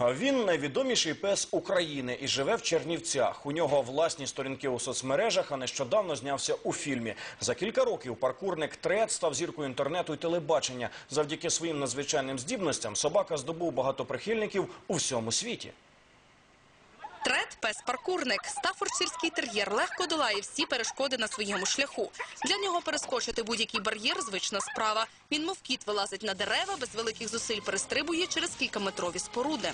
Він найвідоміший пес України і живе в Чернівцях. У нього власні сторінки у соцмережах, а нещодавно знявся у фільмі. За кілька років паркурник Трет став зіркою інтернету і телебачення. Завдяки своїм надзвичайним здібностям собака здобув багато прихильників у всьому світі. Трет – пес-паркурник. Стафордширський тер'єр легко долає всі перешкоди на своєму шляху. Для нього перескочити будь-який бар'єр – звична справа. Він, мов кіт, вилазить на дерева, без великих зусиль перестрибує через кількаметрові споруди.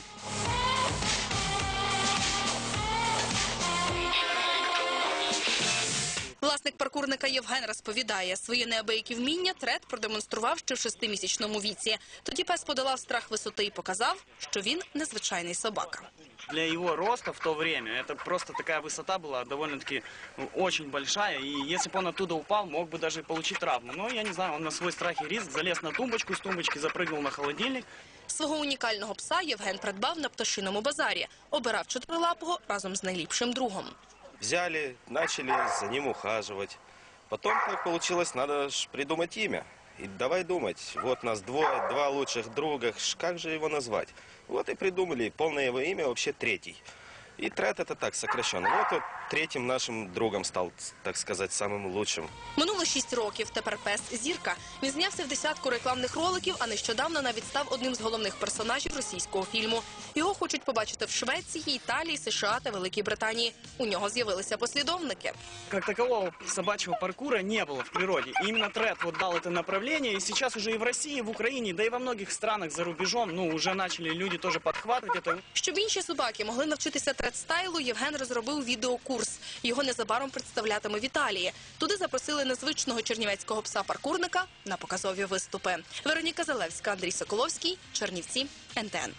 Власник паркурника Євген розповідає, свої неабиякі вміння Трет продемонстрував ще в шестимісячному віці. Тоді пес подолав страх висоти і показав, що він незвичайний собака. Для его роста в то время это просто такая высота была довольно-таки ну, очень большая. И если бы он оттуда упал, мог бы даже получить травму. Но я не знаю, он на свой страх и риск залез на тумбочку, с тумбочки запрыгнул на холодильник. Свого унікального пса Євген придбав на пташиному базарі. Обирав чотирилапого разом з найліпшим другом. Взяли, начали за ним ухаживать. Потом как получилось, надо ж придумать имя. И давай думать, вот нас двое, два лучших друга, как же его назвать? Вот и придумали, полное его имя вообще третий. И Трет это так, сокращенно. Вот, вот третьим нашим другом стал, так сказать, самым лучшим. Минуло шість років. Тепер пес зірка. Він знявся в десятку рекламних роликів, а нещодавно навіть став одним з головних персонажів російського фільму. Його хочуть побачити в Швеції, Італії, США та Великій Британії. У нього з'явилися послідовники. Как такового собачьего паркура не было в природе. И именно Тред вот дал это направление. И сейчас уже и в России, и в Украине, да и во многих странах за рубежом, ну, уже начали люди тоже подхватывать это. Щоб інші собаки могли навчитися тредстайлу, Євген розробив відеокурс. Його незабаром представлятиме в Італії. Туди запросили незвичного чернівецького пса-паркурника на показові виступи. Вероніка Залевська, Андрій Соколовський, Чернівці, НТН.